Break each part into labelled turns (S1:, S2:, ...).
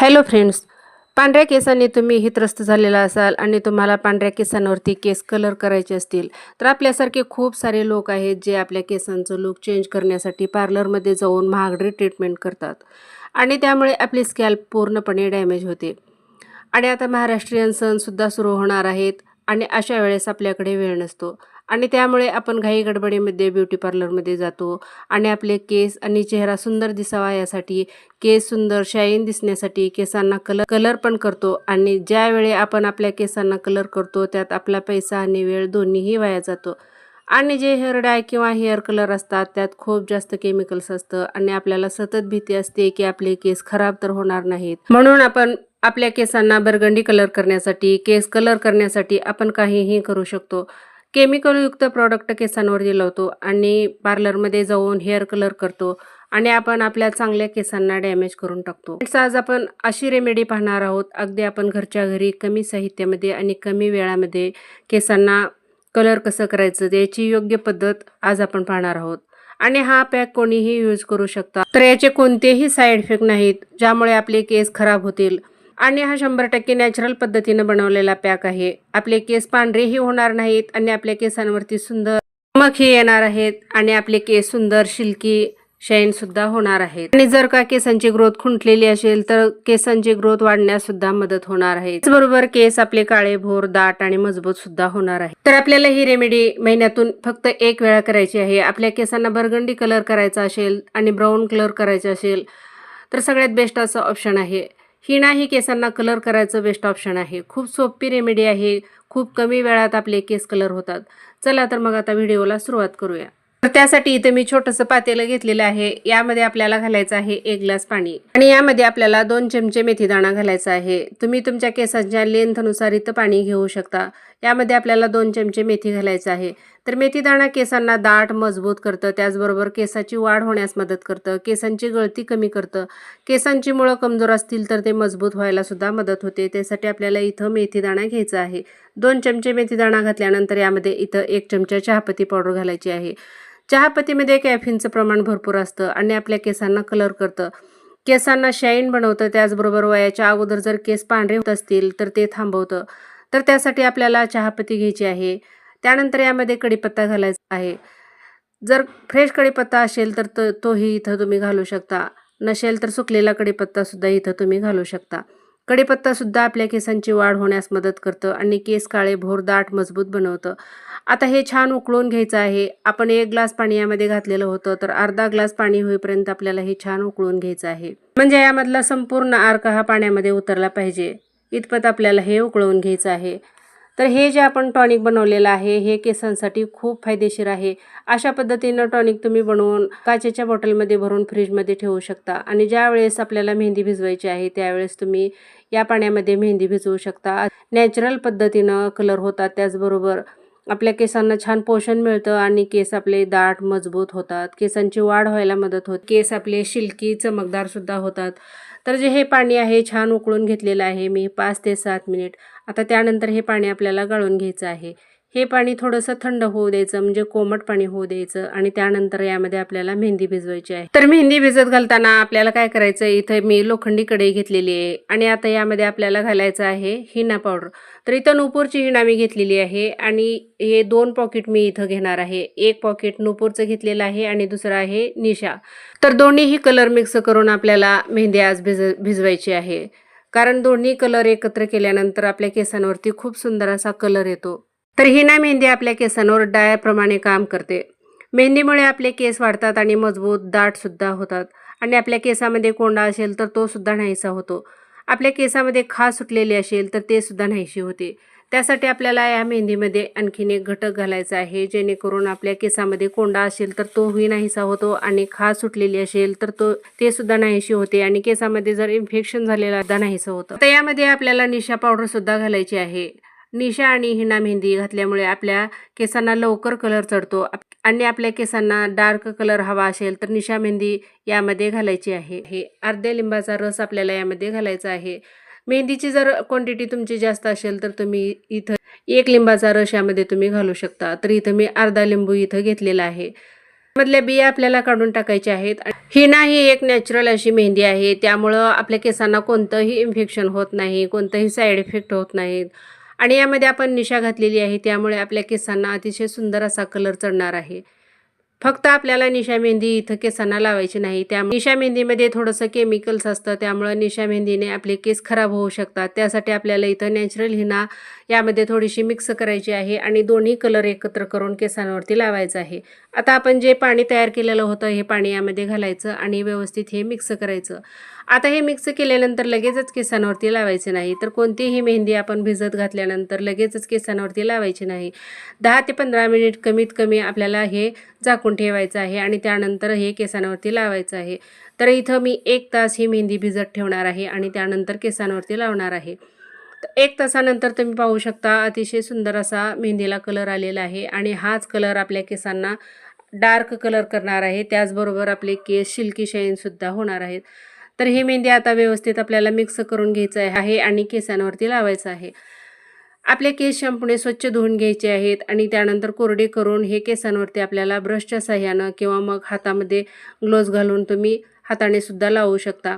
S1: Hello friends पांढऱ्या केसांनी तुम्ही हित्रस्त झालेला असाल आणि तुम्हाला पांढऱ्या केसांवरती केस कलर करायचे असतील तर आपल्यासारखे खूप सारे लोक आहेत जे आपल्या केसांचं लुक चेंज करण्यासाठी पार्लरमध्ये जाऊन महागडी ट्रीटमेंट करतात. आणि त्यामुळे आपली स्कॅल्प पूर्णपणे डॅमेज होते. आणि आता महाराष्ट्रीयन सणसुद्धा सुरू होणार आहेत आणि अशा वेळेस आपल्याकडे वेळ नसतो. आणि त्यामुळे आपण घाई गडबडीमध्ये ब्युटी पार्लरमध्ये जातो. आणि आपले केस आणि चेहरा सुंदर दिसावा यासाठी केस सुंदर शाईन दिसण्यासाठी केसांना कलर कलर पण करतो. आणि ज्यावेळी आपण आपल्या केसांना कलर करतो त्यात आपला पैसा आणि वेळ दोन्हीही वाया जातो. आणि जे हेअर डाय किंवा हेअर कलर असतात त्यात खूप जास्त केमिकल्स असतं. आणि आपल्याला सतत भीती असते की आपले केस खराब तर होणार नाहीत. म्हणून आपण आपल्या केसांना बरगंडी कलर करण्यासाठी केस कलर करण्यासाठी आपण काहीही करू शकतो. केमिकलयुक्त प्रॉडक्ट केसांवरती लावतो आणि पार्लरमध्ये जाऊन हेअर कलर करतो आणि आपण आपल्या चांगल्या केसांना डॅमेज करून टाकतो. आज आपण अशी रेमेडी पाहणार आहोत. अगदी आपण घरच्या घरी कमी साहित्यामध्ये आणि कमी वेळामध्ये केसांना कलर कसं करायचं याची योग्य पद्धत आज आपण पाहणार आहोत. आणि हा पॅक कोणीही यूज करू शकता. तर याचे कोणतेही साईड इफेक्ट नाहीत ज्यामुळे आपले केस खराब होतील. आणि हा शंभर टक्के नॅचरल पद्धतीनं बनवलेला पॅक आहे. आपले केस पांढरेही होणार नाहीत आणि आपल्या केसांवरती सुंदर चमकही येणार आहेत आणि आपले केस सुंदर शिल्की शाईन सुद्धा होणार आहेत. आणि जर का केसांची ग्रोथ खुंटलेली असेल तर केसांची ग्रोथ वाढण्यास सुद्धा मदत होणार आहे. त्याचबरोबर केस आपले काळे भोर दाट आणि मजबूत सुद्धा होणार आहे तर आपल्याला ही रेमेडी महिन्यातून फक्त एक वेळा करायची आहे. आपल्या केसांना बरगंडी कलर करायचा असेल आणि ब्राऊन कलर करायचा असेल तर सगळ्यात बेस्ट असं ऑप्शन आहे. हिना ही केसांना कलर करायचं बेस्ट ऑप्शन आहे. खूप सोपी रेमेडी आहे. खूप कमी वेळात आपले केस कलर होतात. चला तर मग आता व्हिडिओला सुरुवात करूया. तर त्यासाठी इथं मी छोटंसं पातेलं घेतलेलं आहे. यामध्ये आपल्याला घालायचं आहे एक ग्लास पाणी. आणि यामध्ये आपल्याला दोन चमचे मेथीदाणा घालायचा आहे. तुम्ही तुमच्या केसांच्या लेंथनुसार इथं पाणी घेऊ शकता. यामध्ये आपल्याला दोन चमचे मेथी घालायचं आहे. तर मेथीदाणा केसांना दाट मजबूत करतं. त्याचबरोबर केसाची वाढ होण्यास मदत करतं. केसांची गळती कमी करतं. केसांची मुळं कमजोर असतील तर ते मजबूत व्हायला सुद्धा मदत होते. त्यासाठी आपल्याला इथं मेथीदाणा घ्यायचा आहे. दोन चमचे मेथीदाणा घातल्यानंतर यामध्ये इथं एक चमचा चहापत्ती पावडर घालायची आहे. चहापत्तीमध्ये कॅफिनचं प्रमाण भरपूर असतं आणि आपल्या केसांना कलर करतं. केसांना शाईन बनवतं. त्याचबरोबर वयाच्या अगोदर जर केस पांढरे होत असतील तर ते थांबवतं. तर त्यासाठी आपल्याला चहापत्ती घ्यायची आहे. त्यानंतर यामध्ये कढीपत्ता घालायचा आहे. जर फ्रेश कढीपत्ता असेल तर तो तोही इथं तुम्ही घालू शकता. नसेल तर सुकलेला कढीपत्तासुद्धा इथं तुम्ही घालू शकता. कढीपत्तासुद्धा आपल्या केसांची वाढ होण्यास मदत करतं आणि केस काळे भोर दाट मजबूत बनवतं. आता हे छान उकळून घ्यायचं आहे. आपण एक ग्लास पाणी यामध्ये घातलेलं होतं तर अर्धा ग्लास पाणी होईपर्यंत आपल्याला हे छान उकळून घ्यायचं आहे. म्हणजे यामधला संपूर्ण अर्क हा पाण्यामध्ये उतरला पाहिजे. इतपत आपल्याला हे उकळवून घ्यायचं आहे. तर हे जे आपण टॉनिक बनवलेलं आहे हे केसांसाठी खूप फायदेशीर आहे. अशा पद्धतीनं टॉनिक तुम्ही बनवून काचेच्या बॉटलमध्ये भरून फ्रीजमध्ये ठेवू शकता आणि ज्या वेळेस आपल्याला मेहंदी भिजवायची आहे त्यावेळेस तुम्ही या पाण्यामध्ये मेहंदी भिजवू शकता. नॅचरल पद्धतीनं कलर होतात त्याचबरोबर आपल्या केसांना छान पोषण मिळतं आणि केस आपले दाट मजबूत होतात. केसांची वाढ व्हायला मदत होते. केस आपले शिल्की चमकदारसुद्धा होतात. तर जे हे पाणी आहे छान उकळून घेतलेलं आहे मी पाच ते सात मिनिट. आता त्यानंतर हे पाणी आपल्याला गाळून घ्यायचं आहे. हे पाणी थोडंसं थंड होऊ द्यायचं म्हणजे कोमट पाणी होऊ द्यायचं आणि त्यानंतर यामध्ये आपल्याला मेहंदी भिजवायची आहे. तर मेहंदी भिजत घालताना आपल्याला काय करायचं इथे मी लोखंडी कढई घेतलेली आहे आणि आता यामध्ये आपल्याला घालायचं आहे हिना पावडर. तर इथं नुपूरची हिना मी घेतलेली आहे आणि हे दोन पॉकेट मी इथं घेणार आहे. एक पॉकेट नुपूरचं घेतलेलं आहे आणि दुसरं आहे निशा. तर दोन्हीही कलर मिक्स करून आपल्याला मेहंदी आज भिज भिजवायची आहे. कारण दोन्ही कलर एकत्र केल्यानंतर आपल्या केसांवरती खूप सुंदर असा कलर येतो. तर हिना मेहंदी आपल्या केसांवर डायाप्रमाणे काम करते. मेहंदीमुळे आपले केस वाढतात आणि मजबूत दाटसुद्धा होतात. आणि आपल्या केसामध्ये कोंडा असेल तर तो सुद्धा नाहीसा होतो. आपल्या केसामध्ये खास सुटलेली असेल तर ते सुद्धा नाहीशी होते. त्यासाठी आपल्याला या मेहंदीमध्ये आणखीन एक घटक घालायचा आहे जेणेकरून आपल्या केसामध्ये कोंडा असेल तर तोही नाहीसा होतो आणि खास सुटलेली असेल तर तो ते सुद्धा नाहीशी होते आणि केसामध्ये जर इन्फेक्शन झालेला नाहीसं होतं. तर यामध्ये आपल्याला निशा पावडर सुद्धा घालायची आहे. निशा आणि हिना मेहंदी घातल्यामुळे आपल्या केसांना लवकर कलर चढतो. आणि आपल्या केसांना डार्क कलर हवा असेल तर निशा मेहंदी यामध्ये घालायची आहे. हे अर्ध्या लिंबाचा रस आपल्याला यामध्ये घालायचा आहे. मेहंदीची जर क्वांटिटी तुमची जास्त असेल तर तुम्ही इथं एक लिंबाचा रस यामध्ये तुम्ही घालू शकता. तर इथं मी अर्धा लिंबू इथं घेतलेला आहे. मधल्या बिया आपल्याला काढून टाकायच्या आहेत. हिना ही एक नॅचरल अशी मेहंदी आहे. त्यामुळं आपल्या केसांना कोणतंही इन्फेक्शन होत नाही कोणतंही साईड इफेक्ट होत नाहीत. आणि यामध्ये आपण निशा घातलेली आहे. त्यामुळे आपल्या केसांना अतिशय सुंदर असा कलर चढणार आहे. फक्त आपल्याला निशा मेहंदी इथं केसांना लावायची नाही. त्या निशा मेहंदीमध्ये थोडंसं केमिकल्स असतं. त्यामुळं निशा मेहंदीने आपले केस खराब होऊ शकतात. त्यासाठी आपल्याला इथं नॅचरल हिना यामध्ये थोडीशी मिक्स करायची आहे आणि दोन्ही कलर एकत्र करून केसांवरती लावायचं आहे. आता आपण जे पाणी तयार केलेलं होतं हे पाणी यामध्ये घालायचं आणि व्यवस्थित हे मिक्स करायचं. आता हे मिक्स केल्यानंतर लगेचच केसांवरती लावायचे नाही. तर कोणतीही मेहंदी आपण भिजत घातल्यानंतर लगेचच केसांवरती लावायची नाही. दहा ते पंधरा मिनिट कमीत कमी आपल्याला हे झाकून ठेवायचं आहे आणि त्यानंतर हे केसांवरती लावायचं आहे. तर इथं मी एक तास ही मेहंदी भिजत ठेवणार आहे आणि त्यानंतर केसांवरती लावणार आहे. तर एक तासानंतर तुम्ही पाहू शकता अतिशय सुंदर असा मेहंदीला कलर आलेला आहे आणि हाच कलर आपल्या केसांना डार्क कलर करणार आहे. त्याचबरोबर आपले केस शिल्की शाईनसुद्धा होणार आहेत. तर हे मेहंदी आता व्यवस्थित आपल्याला मिक्स करून घ्यायचं आहे आणि केसांवरती लावायचं आहे. आपले केस शॅम्पूने स्वच्छ धुवून घ्यायचे आहेत आणि त्यानंतर कोरडे करून हे केसांवरती आपल्याला ब्रशच्या साह्यानं किंवा मग हातामध्ये ग्लोव्ज घालून तुम्ही हाताने सुद्धा लावू शकता.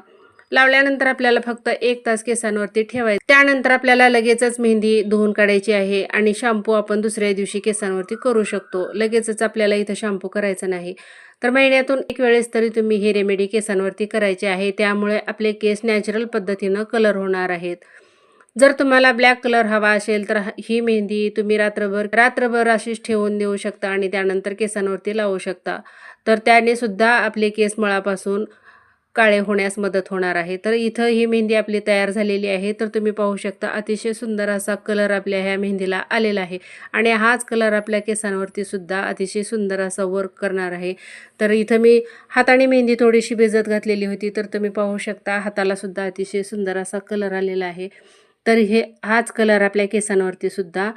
S1: लावल्यानंतर आपल्याला फक्त एक तास केसांवरती ठेवायचं. त्यानंतर आपल्याला लगेचच मेहंदी धुवून काढायची आहे आणि शॅम्पू आपण दुसऱ्या दिवशी केसांवरती करू शकतो. लगेचच आपल्याला इथं शॅम्पू करायचा नाही. तर महिन्यातून एक वेळेस तरी तुम्ही हे रेमेडी केसांवरती करायचे आहे. त्यामुळे आपले केस नॅचरल पद्धतीनं कलर होणार आहेत. जर तुम्हाला ब्लॅक कलर हवा असेल तर ही मेहंदी तुम्ही रात्रभर रात्रभर अशीच ठेवून देऊ शकता आणि त्यानंतर केसांवरती लावू शकता. तर त्याने सुद्धा आपले केस मळापासून काळे होण्यास मदत होणार आहे. तर इथं ही मेहंदी आपली तयार झालेली आहे. तर तुम्ही पाहू शकता अतिशय सुंदर असा कलर आपल्या ह्या मेहंदीला आलेला आहे. आणि हाच कलर आपल्या केसांवरती सुद्धा अतिशय सुंदर असा वर्क करणार आहे. तर इथं मी हाताने मेहंदी थोडीशी भिजत घातलेली होती. तर तुम्ही पाहू शकता हाताला सुद्धा अतिशय सुंदर असा कलर आलेला आहे. तर हे हाच कलर आपल्या केसांवरती सुद्धा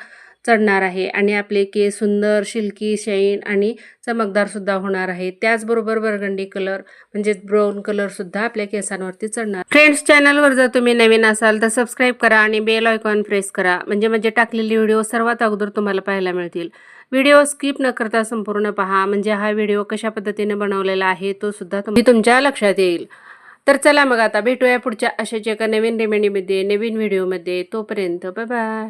S1: चढणार आहे आणि आपले केस सुंदर शिल्की शाईन आणि चमकदारसुद्धा होणार आहे. त्याचबरोबर बरगंडी कलर म्हणजेच ब्राऊन कलरसुद्धा आपल्या केसांवरती चढणार. फ्रेंड्स चॅनलवर जर तुम्ही नवीन असाल तर सबस्क्राईब करा आणि बेल आयकॉन प्रेस करा. म्हणजे म्हणजे टाकलेली व्हिडिओ सर्वात अगोदर तुम्हाला पाहायला मिळतील. व्हिडिओ स्किप न करता संपूर्ण पहा. म्हणजे हा व्हिडिओ कशा पद्धतीने बनवलेला आहे तो सुद्धा तुम्ही तुमच्या लक्षात येईल. तर चला मग आता भेटूया पुढच्या अशाच एका नवीन रेमेडीमध्ये नवीन व्हिडिओमध्ये. तोपर्यंत बाय बाय